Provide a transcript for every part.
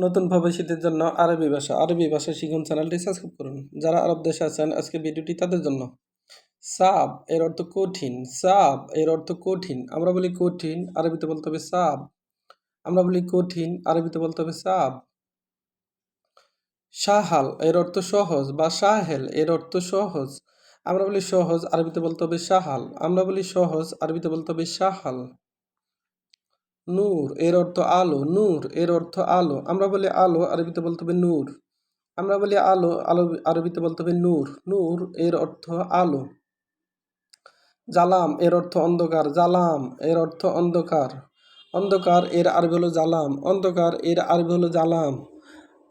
নতুন প্রবাসীদের জন্য আরবি ভাষা আরবি ভাষা শিখুন চ্যানেলটি সাবস্ক্রাইব করুন। যারা আরব দেশে আছেন, আজকে ভিডিওটি তাদের জন্য। সাব এর অর্থ কঠিন, সাব এর অর্থ কঠিন। আমরা বলি কঠিন, আরবিতে বলতে হবে সাব। আমরা বলি কঠিন, আরবিতে বলতে হবে সাব। সাহাল এর অর্থ সহজ বা সাহেল এর অর্থ সহজ। আমরা বলি সহজ, আরবিতে বলতে হবে সাহাল। আমরা বলি সহজ, আরবিতে বলতে হবে সাহাল। নূর, এর অর্থ আলো, নূর, এর অর্থ আলো। আমরা বলি আলো, আরবিতে বলতে হবে নূর। আমরা বলি আলো আলো, আরবিতে বলতে হবে নূর। নূর, এর অর্থ আলো। জালাম, এর অর্থ অন্ধকার। জালাম, এর অর্থ অন্ধকার। অন্ধকার, এর আরবি হলো জালাম। অন্ধকার, এর আরবি হলো জালাম।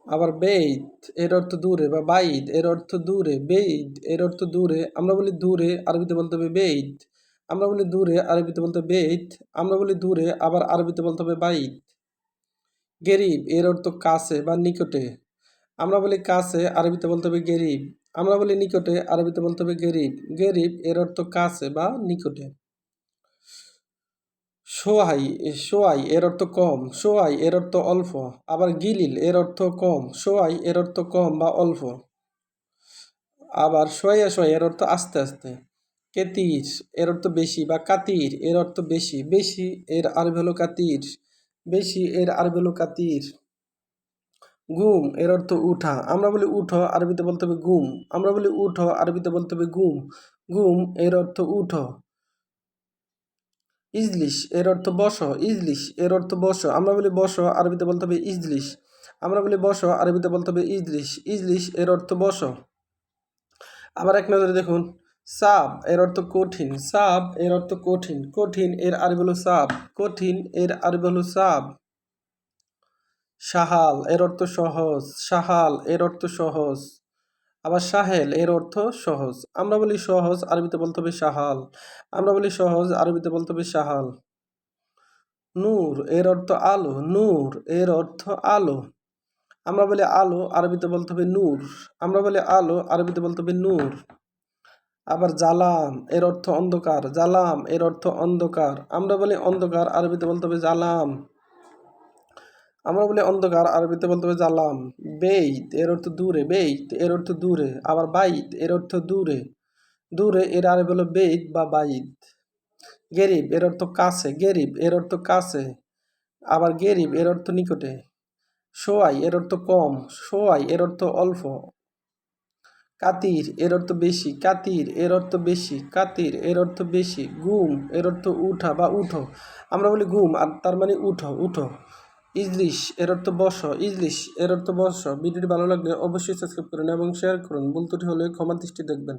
আবার বেইত এর অর্থ দূরে বা বাইদ, এর অর্থ দূরে। বেইদ এর অর্থ দূরে। আমরা বলি দূরে, আরবিতে বলতে হবে বেইত আমরা বলি দূরে, আরবিতে বলতে বেইত। আমরা বলি দূরে, আবার আরবিতে বলতে হবে বাইত। গেরিব, এর অর্থ কাছে বা নিকটে। আমরা বলি কাছে, আরবিতে বলতে হবে গেরিব। আমরা বলি নিকটে, আরবিতে বলতে হবে গেরিব। গেরিব, এর অর্থ কাছে বা নিকটে। সোয়াই সোয়াই এর অর্থ কম। সোয়াই এর অর্থ অল্প। আবার গিলিল, এর অর্থ কম। সোয়াই এর অর্থ কম বা অল্প। আবার সোয়া সোয়া এর অর্থ আস্তে আস্তে। কেতির, এর অর্থ বেশি, বা কাতির, এর অর্থ বেশি বেশি এর আরবি হলো কাতির, বেশি এর আরবি হলো কাতির। গুম, এর অর্থ উঠা, আমরা বলি উঠো, আরবিতে বলতে হবে গুম, আমরা বলি উঠো, আরবিতে বলতে হবে গুম গুম, এর অর্থ উঠো। ইজলিশ, এর অর্থ বসো, ইজলিশ, এর অর্থ বসো, আমরা বলি বসো, আরবিতে বলতে হবে ইজলিশ, আমরা বলি বসো, আরবিতে বলতে হবে ইজলিশ ইজলিশ, এর অর্থ বসো। আবার এক নজরে দেখুন সাব, এর অর্থ কঠিন। সাব, এর অর্থ কঠিন। কঠিন, এর আরবি হলো সাব। কঠিন, এর আরবি হলো সাব। সাহাল, এর অর্থ সহজ। সাহাল, এর অর্থ সহজ। আবার সাহেল, এর অর্থ সহজ। আমরা বলি সহজ, আরবিতে বলতে হবে সাহাল। আমরা বলি সহজ, আরবিতে বলতে হবে সাহাল। নূর, এর অর্থ আলো। নূর, এর অর্থ আলো। আমরা বলি আলো, আরবিতে বলতে হবে নূর। আমরা বলি আলো, আরবিতে বলতে হবে নূর। আবার জালাম এর অর্থ অন্ধকার জালাম এর অর্থ অন্ধকার আমরা বলি অন্ধকার আরবিতে বলতে হবে জালাম আমরা বলি অন্ধকার আরবিতে বলতে হবে জালাম বেইত এর অর্থ দূরে বেইত এর অর্থ দূরে আবার বাইত এর অর্থ দূরে দূরে এর আরবি হলো বেইত বা বাইত গেরিব এর অর্থ কাছে গেরিব এর অর্থ কাছে আবার গেরিব এর অর্থ নিকটে সোয়াই এর অর্থ কম সোয়াই এর অর্থ অল্প কাতির, এর অর্থ বেশি। কাতির, এর অর্থ বেশি। কাতির, এর অর্থ বেশি। গুম, এর অর্থ উঠা বা উঠো। আমরা বলি গুম, আর তার মানে উঠো উঠো। ইজলিশ, এর অর্থ বস। ইজলিশ, এর অর্থ বস। ভিডিওটি ভালো লাগলে অবশ্যই সাবস্ক্রাইব করুন এবং শেয়ার করুন। ভুল ত্রুটি হলে ক্ষমা দৃষ্টি দেখবেন।